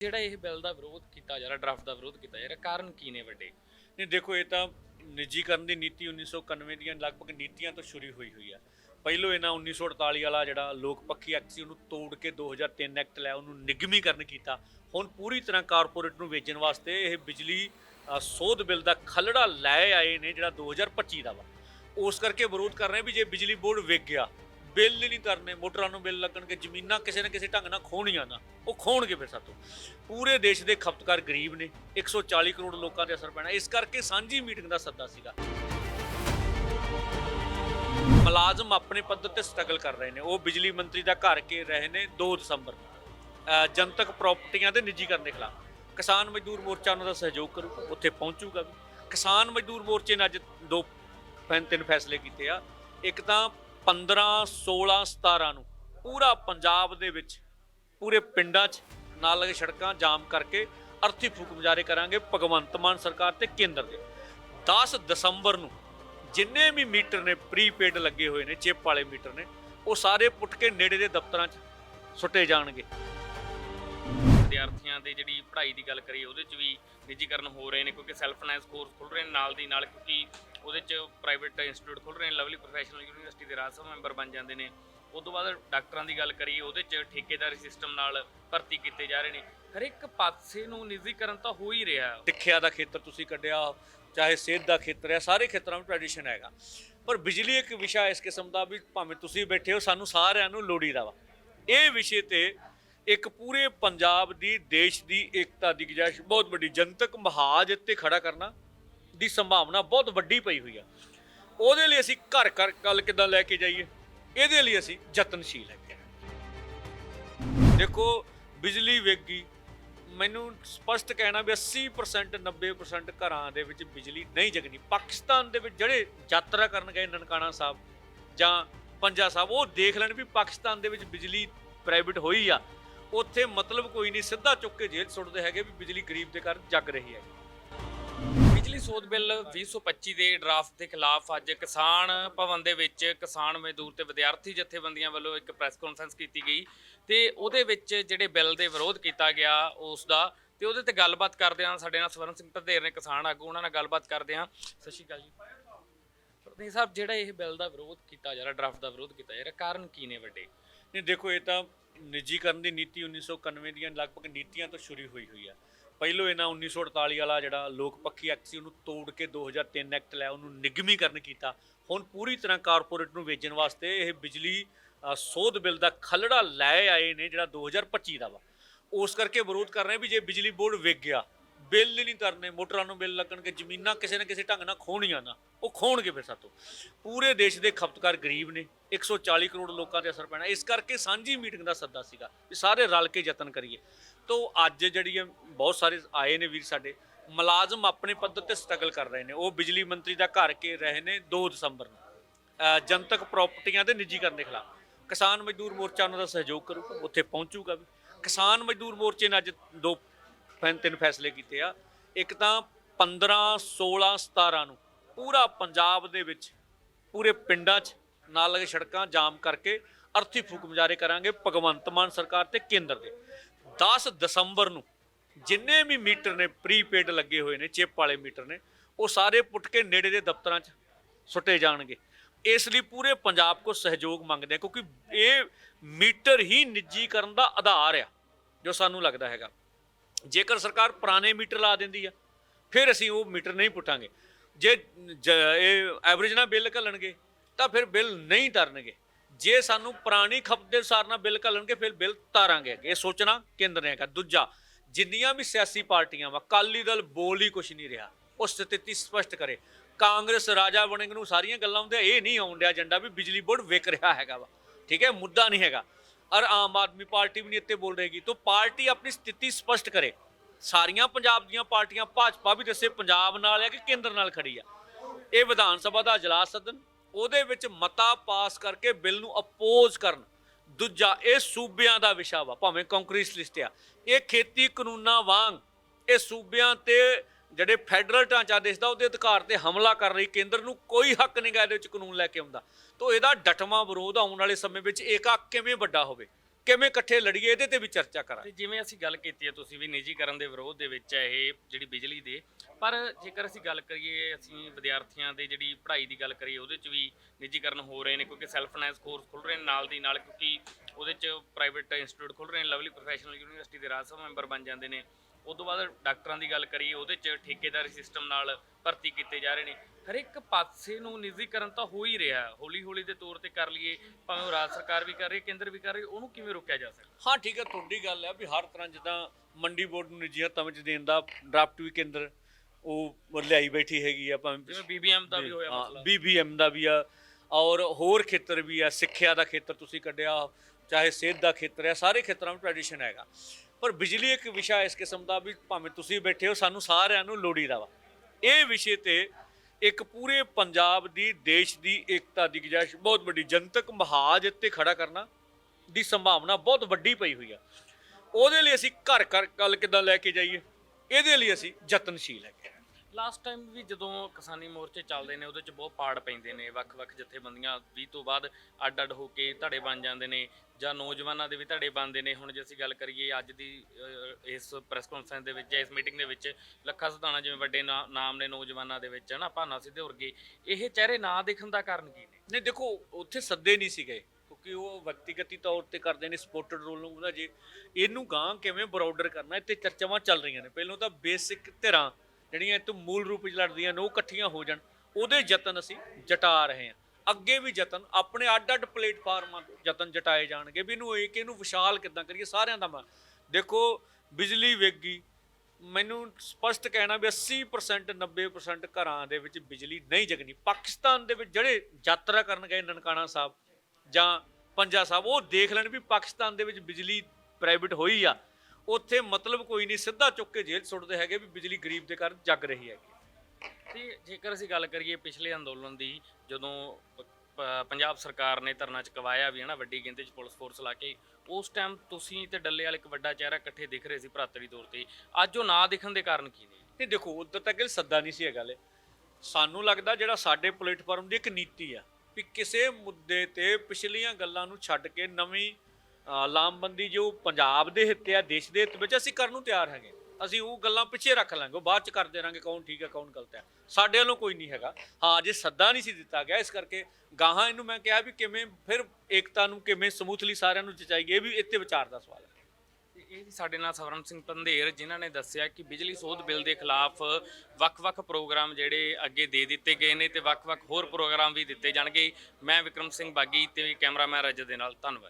ਜਿਹੜਾ ਇਹ ਬਿੱਲ ਦਾ ਵਿਰੋਧ ਕੀਤਾ ਜਾ ਰਿਹਾ, ਡਰਾਫਟ ਦਾ ਵਿਰੋਧ ਕੀਤਾ ਜਾ ਰਿਹਾ, ਕਾਰਨ ਕੀ ਨੇ ਵੱਡੇ? ਨਹੀਂ, ਦੇਖੋ, ਇਹ ਤਾਂ ਨਿੱਜੀਕਰਨ ਦੀ ਨੀਤੀ 1991 ਦੀਆਂ ਲਗਭਗ ਨੀਤੀਆਂ ਤੋਂ ਸ਼ੁਰੂ ਹੋਈ ਹੋਈ ਆ। ਪਹਿਲੋਂ ਇਹਨਾਂ 1948 ਵਾਲਾ ਜਿਹੜਾ ਲੋਕ ਪੱਖੀ ਐਕਟ ਸੀ, ਉਹਨੂੰ ਤੋੜ ਕੇ 2003 ਐਕਟ ਲਿਆ ਉਹਨੂੰ ਨਿਗਮੀਕਰਨ ਕੀਤਾ। ਹੁਣ ਪੂਰੀ ਤਰ੍ਹਾਂ ਕਾਰਪੋਰੇਟ ਨੂੰ ਵੇਚਣ ਵਾਸਤੇ ਇਹ ਬਿਜਲੀ ਸੋਧ ਬਿੱਲ ਦਾ ਖਲੜਾ ਲੈ ਆਏ ਨੇ ਜਿਹੜਾ 2025 ਦਾ ਵਾ। ਉਸ ਕਰਕੇ ਵਿਰੋਧ ਕਰ ਰਹੇ ਵੀ ਜੇ ਬਿਜਲੀ ਬੋਰਡ ਵਿਕ ਗਿਆ ਬਿੱਲ ਨਹੀਂ ਕਰਨੇ, ਮੋਟਰਾਂ ਨੂੰ ਬਿੱਲ ਲੱਗਣਗੇ ਜ਼ਮੀਨਾਂ ਕਿਸੇ ਨਾ ਕਿਸੇ ਢੰਗ ਨਾਲ ਖੋਣੀਆਂ ਨਾ, ਉਹ ਖੋਣਗੇ ਫਿਰ ਸਾਤੋਂ। ਪੂਰੇ ਦੇਸ਼ ਦੇ ਖਪਤਕਾਰ ਗਰੀਬ ਨੇ 140 ਕਰੋੜ ਲੋਕਾਂ ਤੇ ਅਸਰ ਪੈਣਾ, ਇਸ ਕਰਕੇ ਸਾਂਝੀ ਮੀਟਿੰਗ ਦਾ ਸੱਦਾ ਸੀਗਾ। ਮੁਲਾਜ਼ਮ ਆਪਣੇ ਪੱਧਰ ਤੇ ਸਟਰਗਲ ਕਰ ਰਹੇ ਨੇ, ਉਹ ਬਿਜਲੀ ਮੰਤਰੀ ਦਾ ਘਰ ਕੇ ਰਹੇ ਨੇ 2 ਦਸੰਬਰ ਨੂੰ। ਜਨਤਕ ਪ੍ਰਾਪਰਟੀਆਂ ਦੇ ਨਿੱਜੀਕਰਨ ਦੇ ਖਿਲਾਫ। ਕਿਸਾਨ ਮਜ਼ਦੂਰ ਮੋਰਚਾ ਉਹਨਾਂ ਦਾ ਸਹਿਯੋਗ ਕਰੂਗਾ, ਉੱਥੇ ਪਹੁੰਚੂਗਾ ਵੀ। ਕਿਸਾਨ ਮਜ਼ਦੂਰ ਮੋਰਚੇ ਨੇ ਅੱਜ ਦੋ ਪੈਨ ਤਿੰਨ ਫੈਸਲੇ ਕੀਤੇ ਆ। ਇੱਕ ਤਾਂ 15 16 17 ਨੂੰ ਪੂਰਾ ਪੰਜਾਬ ਦੇ ਵਿੱਚ, ਪੂਰੇ ਪਿੰਡਾਂ 'ਚ ਨਾਲ ਲਗੇ ਸੜਕਾਂ ਜਾਮ ਕਰਕੇ ਅਰਥੀ ਫੂਕ ਮੁਜ਼ਾਹਰੇ ਕਰਾਂਗੇ ਭਗਵੰਤ ਮਾਨ ਸਰਕਾਰ ਤੇ ਕੇਂਦਰ ਦੇ। 10 ਦਸੰਬਰ ਨੂੰ ਜਿੰਨੇ ਵੀ ਮੀਟਰ ਨੇ, ਪ੍ਰੀਪੇਡ ਲੱਗੇ ਹੋਏ ਨੇ, ਚਿਪ ਵਾਲੇ ਮੀਟਰ ਨੇ, ਉਹ ਸਾਰੇ ਪੁੱਟ ਕੇ ਨੇੜੇ ਦੇ ਦਫ਼ਤਰਾਂ 'ਚ ਸੁੱਟੇ ਜਾਣਗੇ। ਵਿਦਿਆਰਥੀਆਂ ਦੇ ਜਿਹੜੀ ਪੜ੍ਹਾਈ ਦੀ ਗੱਲ ਕਰੀਏ, ਉਹਦੇ 'ਚ ਵੀ ਨਿੱਜੀਕਰਨ ਹੋ ਰਹੇ ਨੇ, ਕਿਉਂਕਿ ਸੈਲਫ ਫਾਈਨੈਂਸ ਕੋਰਸ ਖੁੱਲ ਰਹੇ ਨੇ ਨਾਲ ਦੀ ਨਾਲ, ਕਿਉਂਕਿ ਉਹਦੇ 'ਚ ਪ੍ਰਾਈਵੇਟ ਇੰਸਟੀਚਿਊਟ ਖੁੱਲ ਰਹੇ ਨੇ ਲਵਲੀ ਪ੍ਰੋਫੈਸ਼ਨਲ ਯੂਨੀਵਰਸਿਟੀ ਦੇ ਰਾਜ ਸਭ ਮੈਂਬਰ ਬਣ ਜਾਂਦੇ ਨੇ। ਉਸ ਤੋਂ ਬਾਅਦ ਡਾਕਟਰਾਂ ਦੀ ਗੱਲ ਕਰੀਏ, ਉਹਦੇ 'ਚ ਠੇਕੇਦਾਰੀ ਸਿਸਟਮ ਨਾਲ ਭਰਤੀ ਕੀਤੇ ਜਾ ਰਹੇ ਨੇ। ਹਰ ਇੱਕ ਪਾਸੇ ਨੂੰ ਨਿੱਜੀਕਰਨ ਤਾਂ ਹੋ ਹੀ ਰਿਹਾ। ਸਿੱਖਿਆ ਦਾ ਖੇਤਰ ਤੁਸੀਂ ਕੱਢਿਆ, ਚਾਹੇ ਸਿਹਤ ਦਾ ਖੇਤਰ ਹੈ, ਸਾਰੇ ਖੇਤਰਾਂ ਵਿੱਚ ਟ੍ਰੈਡੀਸ਼ਨ ਹੈਗਾ। ਪਰ ਬਿਜਲੀ ਇੱਕ ਵਿਸ਼ਾ ਇਸ ਕਿਸਮ ਦਾ ਵੀ, ਭਾਵੇਂ ਤੁਸੀਂ ਬੈਠੇ ਹੋ, ਸਾਨੂੰ ਸਾਰਿਆਂ ਨੂੰ ਲੋੜੀਦਾ ਵਾ। ਇਹ ਵਿਸ਼ੇ ਤੇ ਇੱਕ ਪੂਰੇ ਪੰਜਾਬ ਦੀ, ਦੇਸ਼ ਦੀ ਏਕਤਾ ਦੀ ਗੁਜਾਇਸ਼ ਬਹੁਤ ਵੱਡੀ ਜਨਤਕ ਮਹਾਜ ਤੇ ਖੜਾ ਕਰਨਾ ਦੀ ਸੰਭਾਵਨਾ ਬਹੁਤ ਵੱਡੀ ਪਈ ਹੋਈ ਆ। ਉਹਦੇ ਲਈ ਅਸੀਂ ਘਰ ਘਰ ਗੱਲ ਕਿੱਦਾਂ ਲੈ ਕੇ ਜਾਈਏ? ਇਹਦੇ ਲਈ ਅਸੀਂ ਯਤਨਸ਼ੀਲ ਹੈਗੇ ਦੇਖੋ, ਬਿਜਲੀ ਵੇਗੀ ਮੈਨੂੰ ਸਪਸ਼ਟ ਕਹਿਣਾ ਵੀ 80% 90% ਘਰਾਂ ਦੇ ਵਿੱਚ ਬਿਜਲੀ ਨਹੀਂ ਜਗਣੀ। ਪਾਕਿਸਤਾਨ ਦੇ ਵਿੱਚ ਜਿਹੜੇ ਯਾਤਰਾ ਕਰਨ ਗਏ ਨਨਕਾਣਾ ਸਾਹਿਬ ਜਾਂ ਪੰਜਾ ਸਾਹਿਬ, ਉਹ ਦੇਖ ਲੈਣ ਵੀ ਪਾਕਿਸਤਾਨ ਦੇ ਵਿੱਚ ਬਿਜਲੀ ਪ੍ਰਾਈਵੇਟ ਹੋਈ ਆ। ਉੱਥੇ ਮਤਲਬ ਕੋਈ ਨਹੀਂ ਸਿੱਧਾ ਚੁੱਕ ਕੇ ਜੇਲ੍ਹ ਸੁੱਟਦੇ ਹੈਗੇ ਵੀ ਬਿਜਲੀ ਗਰੀਬ ਦੇ ਘਰ ਜਗ ਰਹੀ ਹੈ। ਬਿਜਲੀ ਸੋਧ ਬਿੱਲ 2025 ਦੇ ਡਰਾਫਟ ਦੇ ਖਿਲਾਫ ਅੱਜ ਕਿਸਾਨ ਭਵਨ ਦੇ ਵਿੱਚ ਕਿਸਾਨ ਮਜ਼ਦੂਰ ਤੇ ਵਿਦਿਆਰਥੀ ਜਥੇਬੰਦੀਆਂ ਵੱਲੋਂ ਇੱਕ ਪ੍ਰੈਸ ਕਾਨਫਰੰਸ ਕੀਤੀ ਗਈ ਤੇ ਉਹਦੇ ਵਿੱਚ ਜਿਹੜੇ ਬਿੱਲ ਦੇ ਵਿਰੋਧ ਕੀਤਾ ਗਿਆ ਉਸ ਦਾ ਤੇ ਉਹਦੇ ਤੇ ਗੱਲਬਾਤ ਕਰਦੇ ਹਾਂ। ਸਾਡੇ ਨਾਲ ਸਵਰਨ ਸਿੰਘ ਧਦੇਰ ਨੇ ਕਿਸਾਨ ਆਗੂ ਉਹਨਾਂ ਨਾਲ ਗੱਲਬਾਤ ਕਰਦੇ ਹਾਂ। ਸਤਿ ਸ਼੍ਰੀ ਅਕਾਲ ਜੀ। ਪ੍ਰਧਾਨ ਸਾਹਿਬ ਜਿਹੜਾ ਇਹ ਬਿੱਲ ਦਾ ਵਿਰੋਧ ਕੀਤਾ ਜਾ ਰਿਹਾ ਡਰਾਫਟ ਦਾ ਵਿਰੋਧ ਕੀਤਾ ਜਾ ਰਿਹਾ ਕਾਰਨ ਕੀ ਨੇ ਵੱਡੇ? ਨਹੀਂ ਦੇਖੋ ਇਹ ਤਾਂ ਨਿੱਜੀਕਰਨ ਦੀ ਨੀਤੀ 1991 ਦੀਆਂ ਲਗਭਗ ਨੀਤੀਆਂ ਤੋਂ ਸ਼ੁਰੂ ਹੋਈ ਹੋਈ ਆ। ਪਹਿਲੋਂ ਇਹਨਾਂ 1948 ਵਾਲਾ ਜਿਹੜਾ ਲੋਕ ਪੱਖੀ ਐਕਟ ਸੀ, ਉਹਨੂੰ ਤੋੜ ਕੇ 2003 ਐਕਟ ਲਿਆ ਉਹਨੂੰ ਨਿਗਮੀਕਰਨ ਕੀਤਾ। ਹੁਣ ਪੂਰੀ ਤਰ੍ਹਾਂ ਕਾਰਪੋਰੇਟ ਨੂੰ ਵੇਚਣ ਵਾਸਤੇ ਇਹ ਬਿਜਲੀ ਸੋਧ ਬਿੱਲ ਦਾ ਖਲੜਾ ਲੈ ਆਏ ਨੇ ਜਿਹੜਾ 2025 ਦਾ ਵਾ। ਉਸ ਕਰਕੇ ਵਿਰੋਧ ਕਰ ਰਹੇ ਵੀ ਜੇ ਬਿਜਲੀ ਬੋਰਡ ਵਿਕ ਗਿਆ ਬਿੱਲ ਹੀ ਨਹੀਂ ਤਰਨੇ ਮੋਟਰਾਂ ਨੂੰ ਬਿੱਲ ਲੱਗਣਗੇ, ਜ਼ਮੀਨਾਂ ਕਿਸੇ ਨਾ ਕਿਸੇ ਢੰਗ ਨਾਲ ਖੋਣੀਆਂ ਨਾ, ਉਹ ਖੋਣਗੇ ਫਿਰ ਸਾਤੋਂ। ਪੂਰੇ ਦੇਸ਼ ਦੇ ਖਪਤਕਾਰ ਗਰੀਬ ਨੇ 140 ਕਰੋੜ ਲੋਕਾਂ ਤੇ ਅਸਰ ਪੈਣਾ, ਇਸ ਕਰਕੇ ਸਾਂਝੀ ਮੀਟਿੰਗ ਦਾ ਸੱਦਾ ਸੀਗਾ ਵੀ ਸਾਰੇ ਰਲ ਕੇ ਯਤਨ ਕਰੀਏ। ਤੋਂ ਅੱਜ ਜਿਹੜੀਆਂ ਬਹੁਤ ਸਾਰੇ ਆਏ ਨੇ ਵੀਰ ਸਾਡੇ, ਮੁਲਾਜ਼ਮ ਆਪਣੇ ਪੱਧਰ ਤੇ ਸਟਰਗਲ ਕਰ ਰਹੇ ਨੇ, ਉਹ ਬਿਜਲੀ ਮੰਤਰੀ ਦਾ ਘਰ ਕੇ ਰਹੇ ਨੇ 2 ਦਸੰਬਰ ਨੂੰ। ਜਨਤਕ ਪ੍ਰਾਪਰਟੀਆਂ ਦੇ ਨਿੱਜੀਕਰਨ ਦੇ ਖਿਲਾਫ। ਕਿਸਾਨ ਮਜ਼ਦੂਰ ਮੋਰਚਾ ਉਹਨਾਂ ਦਾ ਸਹਿਯੋਗ ਕਰੂਗਾ, ਉੱਥੇ ਪਹੁੰਚੂਗਾ ਵੀ। ਕਿਸਾਨ ਮਜ਼ਦੂਰ ਮੋਰਚੇ ਨੇ ਅੱਜ ਦੋ ਪੈਨ ਤਿੰਨ ਫੈਸਲੇ ਕੀਤੇ ਆ। ਇੱਕ ਤਾਂ 15 16 17 ਨੂੰ ਪੂਰਾ ਪੰਜਾਬ ਦੇ ਵਿੱਚ, ਪੂਰੇ ਪਿੰਡਾਂ 'ਚ ਨਾਲ ਲਗੇ ਸੜਕਾਂ ਜਾਮ ਕਰਕੇ ਅਰਥੀ ਫੂਕ ਮੁਜ਼ਾਹਰੇ ਕਰਾਂਗੇ ਭਗਵੰਤ ਮਾਨ ਸਰਕਾਰ ਤੇ ਕੇਂਦਰ ਦੇ। 10 ਦਸੰਬਰ ਨੂੰ ਜਿੰਨੇ ਵੀ ਮੀਟਰ ਨੇ, ਪ੍ਰੀਪੇਡ ਲੱਗੇ ਹੋਏ ਨੇ, ਚਿਪ ਵਾਲੇ ਮੀਟਰ ਨੇ, ਉਹ ਸਾਰੇ ਪੁੱਟ ਕੇ ਨੇੜੇ ਦੇ ਦਫ਼ਤਰਾਂ 'ਚ ਸੁੱਟੇ ਜਾਣਗੇ। ਇਸ ਲਈ ਪੂਰੇ ਪੰਜਾਬ ਕੋ ਸਹਿਯੋਗ ਮੰਗਦੇ ਆ ਕਿਉਂਕਿ ਇਹ ਮੀਟਰ ਹੀ ਨਿੱਜੀਕਰਨ ਦਾ ਆਧਾਰ ਆ, ਜੋ ਸਾਨੂੰ ਲੱਗਦਾ ਹੈਗਾ। ਜੇਕਰ ਸਰਕਾਰ ਪੁਰਾਣੇ ਮੀਟਰ ਲਾ ਦਿੰਦੀ ਆ, ਫਿਰ ਅਸੀਂ ਉਹ ਮੀਟਰ ਨਹੀਂ ਪੁੱਟਾਂਗੇ। ਜੇ ਜ- ਇਹ ਐਵਰੇਜ ਨਾਲ ਬਿੱਲ ਘੱਲਣਗੇ, ਤਾਂ ਫਿਰ ਬਿੱਲ ਨਹੀਂ ਤਰਨਗੇ ਜੇ ਸਾਨੂੰ ਪੁਰਾਣੀ ਖਪਤ ਦੇ ਅਨੁਸਾਰ ਨਾਲ ਬਿੱਲ ਘੱਲਣਗੇ, ਫਿਰ ਬਿੱਲ ਤਾਰਾਂਗੇ ਇਹ ਸੋਚਣਾ ਕੇਂਦਰ ਨੇ ਹੈਗਾ। ਦੂਜਾ, ਜਿੰਨੀਆਂ ਵੀ ਸਿਆਸੀ ਪਾਰਟੀਆਂ ਵਾ, ਅਕਾਲੀ ਦਲ ਬੋਲ ਹੀ ਕੁਛ ਨਹੀਂ ਰਿਹਾ। ਉਹ ਸਥਿਤੀ ਸਪਸ਼ਟ ਕਰੇ। ਕਾਂਗਰਸ ਰਾਜਾ ਬਣੇਂਗ ਨੂੰ ਸਾਰੀਆਂ ਗੱਲਾਂ ਹੁੰਦੇ ਇਹ ਨਹੀਂ ਆਉਣ ਡਿਆ ਏਜੰਡਾ ਵੀ ਬਿਜਲੀ ਬੋਰਡ ਵਿਕ ਰਿਹਾ ਹੈਗਾ ਵਾ। ਠੀਕ ਹੈ, ਮੁੱਦਾ ਨਹੀਂ ਹੈਗਾ। ਔਰ ਆਮ ਆਦਮੀ ਪਾਰਟੀ ਵੀ ਨਹੀਂ ਇੱਥੇ ਬੋਲ ਰਹੇਗੀ। ਤਾਂ ਪਾਰਟੀ ਆਪਣੀ ਸਥਿਤੀ ਸਪਸ਼ਟ ਕਰੇ। ਸਾਰੀਆਂ ਪੰਜਾਬ ਦੀਆਂ ਪਾਰਟੀਆਂ ਭਾਜਪਾ ਵੀ ਦੱਸੇ ਪੰਜਾਬ ਨਾਲ ਹੈ ਕਿ ਕੇਂਦਰ ਨਾਲ ਖੜੀ ਆ ਇਹ ਵਿਧਾਨ ਸਭਾ ਦਾ ਇਜਲਾਸ ਸੱਦਣ ਉਹਦੇ ਵਿੱਚ ਮਤਾ ਪਾਸ ਕਰਕੇ ਬਿੱਲ ਨੂੰ ਅਪੋਜ਼ ਕਰਨ। ਦੂਜਾ, ਇਹ ਸੂਬਿਆਂ ਦਾ ਵਿਸ਼ਾ ਵਾ, ਭਾਵੇਂ ਕਾਂਗਰਸ ਲਿਸਟ ਆ। ਇਹ ਖੇਤੀ ਕਾਨੂੰਨਾਂ ਵਾਂਗ, ਇਹ ਸੂਬਿਆਂ ਤੇ ਜਿਹੜੇ ਫੈਡਰਲ ਢਾਂਚਾ ਦੇਸ਼ ਦਾ ਉਹਦੇ ਅਧਿਕਾਰ ਤੇ ਹਮਲਾ ਕਰ ਰਹੀ ਕੇਂਦਰ ਨੂੰ ਕੋਈ ਹੱਕ ਨਹੀਂ ਗਾ ਇਹਦੇ ਵਿੱਚ ਕਾਨੂੰਨ ਲੈ ਕੇ ਆਉਂਦਾ। ਤੋਂ ਇਹਦਾ ਡਟਵਾਂ ਵਿਰੋਧ ਆਉਣ ਵਾਲੇ ਸਮੇਂ ਵਿੱਚ ਏਕਾ ਕਿਵੇਂ ਵੱਡਾ ਹੋਵੇ? ਕਿਵੇਂ ਇਕੱਠੇ ਲੜੀਏ? ਇਹਦੇ ਤੇ ਵੀ ਚਰਚਾ ਤੇ ਜਿਵੇਂ ਅਸੀਂ ਗੱਲ ਕੀਤੀ ਹੈ, ਤੁਸੀਂ ਵੀ ਨਿੱਜੀਕਰਨ ਦੇ ਵਿਰੋਧ ਦੇ ਵਿੱਚ ਹੈ ਇਹ ਜਿਹੜੀ ਬਿਜਲੀ ਦੇ। ਪਰ ਜੇਕਰ ਅਸੀਂ ਗੱਲ ਕਰੀਏ, ਅਸੀਂ ਵਿਦਿਆਰਥੀਆਂ ਦੇ ਜਿਹੜੀ ਪੜ੍ਹਾਈ ਦੀ ਗੱਲ ਕਰੀਏ, ਉਹਦੇ 'ਚ ਵੀ ਨਿੱਜੀਕਰਨ ਹੋ ਰਹੇ ਨੇ, ਕਿਉਂਕਿ ਸੈਲਫ ਫਾਈਨੈਂਸ ਕੋਰਸ ਖੁੱਲ ਰਹੇ ਨੇ ਨਾਲ ਦੀ ਨਾਲ, ਕਿਉਂਕਿ ਉਹਦੇ 'ਚ ਪ੍ਰਾਈਵੇਟ ਇੰਸਟੀਚਿਊਟ ਖੁੱਲ ਰਹੇ ਨੇ ਲਵਲੀ ਪ੍ਰੋਫੈਸ਼ਨਲ ਯੂਨੀਵਰਸਿਟੀ ਦੇ ਰਾਜ ਸਭਾ ਮੈਂਬਰ ਬਣ ਜਾਂਦੇ ਨੇ। ਉਸ ਤੋਂ ਬਾਅਦ ਡਾਕਟਰਾਂ ਦੀ ਗੱਲ ਕਰੀਏ ਉਹਦੇ 'ਚ ਠੇਕੇਦਾਰੀ ਸਿਸਟਮ ਨਾਲ ਭਰਤੀ ਕੀਤੇ ਜਾ ਰਹੇ ਨੇ। ਹਰ ਇੱਕ ਪਾਸੇ ਨੂੰ ਨਿੱਜੀਕਰਨ ਤਾਂ ਹੋ ਹੀ ਰਿਹਾ। ਹੌਲੀ ਹੌਲੀ ਦੇ ਤੌਰ ਤੇ ਕਰ ਲਈਏ ਭਾਵੇਂ ਉਹ ਰਾਜ ਸਰਕਾਰ ਵੀ ਕਰ ਰਹੀ ਹੈ ਕੇਂਦਰ ਵੀ ਕਰ ਰਹੀ ਹੈ ਉਹਨੂੰ ਕਿਵੇਂ ਰੋਕਿਆ ਜਾ ਸਕਦਾ? ਹਾਂ ਠੀਕ ਹੈ ਤੁਹਾਡੀ ਗੱਲ ਹੈ ਵੀ ਹਰ ਤਰ੍ਹਾਂ ਜਿੱਦਾਂ ਮੰਡੀ ਬੋਰਡ ਨੂੰ ਨਿੱਜੀ ਹੱਥਾਂ ਵਿੱਚ ਦੇਣ ਦਾ ਡਰਾਫਟ ਵੀ ਕੇਂਦਰ ਉਹ ਲਿਆਈ ਬੈਠੀ ਹੈਗੀ ਆ ਭਾਵੇਂ ਜਿਵੇਂ ਬੀਬੀਐਮ ਦਾ ਵੀ ਹੋਇਆ ਮਸਲਾ। ਬੀਬੀਐਮ ਦਾ ਵੀ ਆ ਔਰ ਹੋਰ ਖੇਤਰ ਵੀ ਆ ਸਿੱਖਿਆ ਦਾ ਖੇਤਰ ਤੁਸੀਂ ਕੱਢਿਆ ਚਾਹੇ ਸਿਹਤ ਦਾ ਖੇਤਰ ਹੈ ਸਾਰੇ ਖੇਤਰਾਂ ਵਿੱਚ ਟ੍ਰੈਡੀਸ਼ਨ ਹੈਗਾ। ਪਰ ਬਿਜਲੀ ਇੱਕ ਵਿਸ਼ਾ ਇਸ ਕਿਸਮ ਦਾ ਵੀ ਭਾਵੇਂ ਤੁਸੀਂ ਬੈਠੇ ਹੋ, ਸਾਨੂੰ ਸਾਰਿਆਂ ਨੂੰ ਲੋੜੀਦਾ ਵਾ। ਇਹ ਵਿਸ਼ੇ ਤੇ ਇੱਕ ਪੂਰੇ ਪੰਜਾਬ ਦੀ, ਦੇਸ਼ ਦੀ ਏਕਤਾ ਦੀ ਗੁਜਾਇਸ਼, ਬਹੁਤ ਵੱਡੀ ਜਨਤਕ ਮਹਾਜ ਤੇ ਖੜਾ ਕਰਨਾ ਦੀ ਸੰਭਾਵਨਾ ਬਹੁਤ ਵੱਡੀ ਪਈ ਹੋਈ ਆ। ਉਹਦੇ ਲਈ ਅਸੀਂ ਘਰ ਘਰ ਗੱਲ ਕਿੱਦਾਂ ਲੈ ਕੇ ਜਾਈਏ? ਇਹਦੇ ਲਈ ਅਸੀਂ ਯਤਨਸ਼ੀਲ ਹੈਗੇ ਹਾਂ। ਲਾਸਟ ਟਾਈਮ ਵੀ ਜਦੋਂ ਕਿਸਾਨੀ ਮੋਰਚੇ ਚੱਲਦੇ ਨੇ, ਉਹਦੇ ਚ ਬਹੁਤ ਪਾੜ ਪੈਂਦੇ ਨੇ, ਵੱਖ-ਵੱਖ ਜਥੇਬੰਦੀਆਂ 20 ਤੋਂ ਬਾਅਦ ਅੱਡ-ਅੱਡ ਹੋ ਕੇ ਧੜੇ ਬਣ ਜਾਂਦੇ ਨੇ, ਜਾਂ ਨੌਜਵਾਨਾਂ ਦੇ ਵੀ ਧੜੇ ਬਣਦੇ ਨੇ। ਹੁਣ ਜੇ ਅਸੀਂ ਗੱਲ ਕਰੀਏ ਅੱਜ ਦੀ ਇਸ ਪ੍ਰੈਸ ਕਾਨਫਰੰਸ ਦੇ ਵਿੱਚ ਜਾਂ ਇਸ ਮੀਟਿੰਗ ਦੇ ਵਿੱਚ, ਲੱਖਾ ਸਧਾਣਾ ਜਿਵੇਂ ਵੱਡੇ ਨਾ- ਨਾਮ ਨੇ ਨੌਜਵਾਨਾਂ ਦੇ ਵਿੱਚ, ਹਨਾ, ਭਾਨਾ ਸਿੱਧੇ ਵਰਗੇ, ਇਹ ਚਿਹਰੇ ਨਾ ਦਿਖਣ ਦਾ ਕਾਰਨ ਕੀ ਨੇ? ਨਹੀਂ, ਦੇਖੋ, ਉੱਥੇ ਸੱਦੇ ਨਹੀਂ ਸੀਗੇ, ਕਿਉਂਕਿ ਉਹ ਵਿਅਕਤੀਗਤੀ ਤੌਰ ਤੇ ਕਰਦੇ ਨੇ ਸਪੋਰਟਡ ਰੋਲ ਨੂੰ, ਉਹਦਾ ਜੇ, ਇਹਨੂੰ ਗਾਂ ਕਿਵੇਂ ਬਰਾਊਡਰ ਕਰਨਾ, ਇੱਥੇ ਚਰਚਾਵਾਂ ਚੱਲ ਰਹੀਆਂ ਨੇ। ਪਹਿਲਾਂ ਤਾਂ ਬੇਸਿਕ ਧਿਰਾਂ ਜਿਹੜੀਆਂ ਇਹ ਤੋਂ ਮੂਲ ਰੂਪ ਵਿੱਚ ਲੜਦੀਆਂ ਨੇ, ਉਹ ਇਕੱਠੀਆਂ ਹੋ ਜਾਣ। ਉਹਦੇ ਯਤਨ ਅਸੀਂ ਜਟਾ ਰਹੇ ਹਾਂ। ਅੱਗੇ ਵੀ ਯਤਨ, ਆਪਣੇ ਅੱਡ-ਅੱਡ ਪਲੇਟਫਾਰਮਾਂ ਤੋਂ ਯਤਨ ਜਟਾਏ ਜਾਣਗੇ ਵੀ ਇਹਨੂੰ ਇੱਕ ਇਹਨੂੰ ਵਿਸ਼ਾਲ ਕਿੱਦਾਂ ਕਰੀਏ, ਸਾਰਿਆਂ ਦਾ ਮੈਂ ਦੇਖੋ, ਬਿਜਲੀ ਵੇਗੀ ਮੈਨੂੰ ਸਪਸ਼ਟ ਕਹਿਣਾ ਵੀ 80% 90% ਘਰਾਂ ਦੇ ਵਿੱਚ ਬਿਜਲੀ ਨਹੀਂ ਜਗਣੀ। ਪਾਕਿਸਤਾਨ ਦੇ ਵਿੱਚ ਜਿਹੜੇ ਯਾਤਰਾ ਕਰਨ ਗਏ ਨਨਕਾਣਾ ਸਾਹਿਬ ਜਾਂ ਪੰਜਾ ਸਾਹਿਬ, ਉਹ ਦੇਖ ਲੈਣ ਵੀ ਪਾਕਿਸਤਾਨ ਦੇ ਵਿੱਚ ਬਿਜਲੀ ਪ੍ਰਾਈਵੇਟ ਹੋਈ ਆ। ਉੱਥੇ ਮਤਲਬ ਕੋਈ ਨਹੀਂ ਸਿੱਧਾ ਚੁੱਕ ਕੇ ਜੇਲ੍ਹ ਸੁੱਟਦੇ ਹੈਗੇ ਵੀ ਬਿਜਲੀ ਗਰੀਬ ਦੇ ਘਰ ਜਗ ਰਹੀ ਹੈਗੀ। ਤੇ ਜੇਕਰ ਅਸੀਂ ਗੱਲ ਕਰੀਏ ਪਿਛਲੇ ਅੰਦੋਲਨ ਦੀ ਜਦੋਂ ਪ- ਪੰਜਾਬ ਸਰਕਾਰ ਨੇ ਧਰਨਾ ਚਕਵਾਇਆ ਵੀ ਹੈ ਨਾ ਵੱਡੀ ਗਿਣਤੀ 'ਚ ਪੁਲਿਸ ਫੋਰਸ ਲਾ ਕੇ ਉਸ ਟਾਈਮ ਤੁਸੀਂ ਤੇ ਡੱਲੇ ਵਾਲ ਇੱਕ ਵੱਡਾ ਚਿਹਰਾ ਇਕੱਠੇ ਦਿਖ ਰਹੇ ਸੀ ਭਰਾਤਰੀ ਤੌਰ ਤੇ। ਅੱਜ ਉਹ ਨਾ ਦਿਖਣ ਦੇ ਕਾਰਨ ਕੀ ਨੇ? ਨਹੀਂ ਦੇਖੋ ਉਦੋਂ ਤੱਕ ਇਹ ਸੱਦਾ ਨਹੀਂ ਸੀ ਇਹ ਗੱਲ ਸਾਨੂੰ ਲੱਗਦਾ ਜਿਹੜਾ ਸਾਡੇ ਪਲੇਟਫਾਰਮ ਦੀ ਇੱਕ ਨੀਤੀ ਆ ਵੀ ਕਿਸੇ ਮੁੱਦੇ ਤੇ ਪਿਛਲੀਆਂ ਗੱਲਾਂ ਨੂੰ ਛੱਡ ਕੇ ਨਵੀਂ ਲਾਮਬੰਦੀ ਜੋ ਪੰਜਾਬ ਦੇ ਹਿੱਤ ਆ, ਦੇਸ਼ ਦੇ ਹਿੱਤ ਵਿੱਚ ਅਸੀਂ ਕਰਨ ਨੂੰ ਤਿਆਰ ਹੈਗੇ। ਅਸੀਂ ਉਹ ਗੱਲਾਂ ਪਿੱਛੇ ਰੱਖ ਲਾਂਗੇ, ਉਹ ਬਾਅਦ ਚ ਕਰਦੇ ਰਾਂਗੇ ਕੌਣ ਠੀਕ ਹੈ, ਕੌਣ ਗਲਤ ਹੈ। ਸਾਡੇ ਵੱਲੋਂ ਕੋਈ ਨਹੀਂ ਹੈਗਾ। ਹਾਂ ਜੇ ਸੱਦਾ ਨਹੀਂ ਸੀ ਦਿੱਤਾ ਗਿਆ, ਇਸ ਕਰਕੇ ਗਾਹਾਂ ਇਹਨੂੰ ਮੈਂ ਕਿਹਾ ਵੀ ਕਿਵੇਂ ਫਿਰ ਏਕਤਾ ਨੂੰ ਕਿਵੇਂ ਸਮੂਥਲੀ ਸਾਰਿਆਂ ਨੂੰ ਜਚਾਈਏ, ਇਹ ਵੀ ਇੱਥੇ ਵਿਚਾਰ ਦਾ ਸਵਾਲ ਹੈ। ਤੇ ਇਹ ਵੀ ਸਾਡੇ ਨਾਲ ਸਵਰਨ ਸਿੰਘ ਪੰਧੇਰ ਜਿਨ੍ਹਾਂ ਨੇ ਦੱਸਿਆ ਕਿ ਬਿਜਲੀ ਸੋਧ ਬਿੱਲ ਦੇ ਖਿਲਾਫ ਵੱਖ-ਵੱਖ ਪ੍ਰੋਗਰਾਮ ਜਿਹੜੇ ਅੱਗੇ ਦੇ ਦਿੱਤੇ ਗਏ ਨੇ ਤੇ ਵੱਖ-ਵੱਖ ਹੋਰ ਪ੍ਰੋਗਰਾਮ ਵੀ ਦਿੱਤੇ ਜਾਣਗੇ। ਮੈਂ ਵਿਕਰਮ ਸਿੰਘ ਬਾਗੀ ਤੇ ਕੈਮਰਾਮੈਨ ਰਜਤ ਦੇ ਨਾਲ, ਧੰਨਵਾਦ।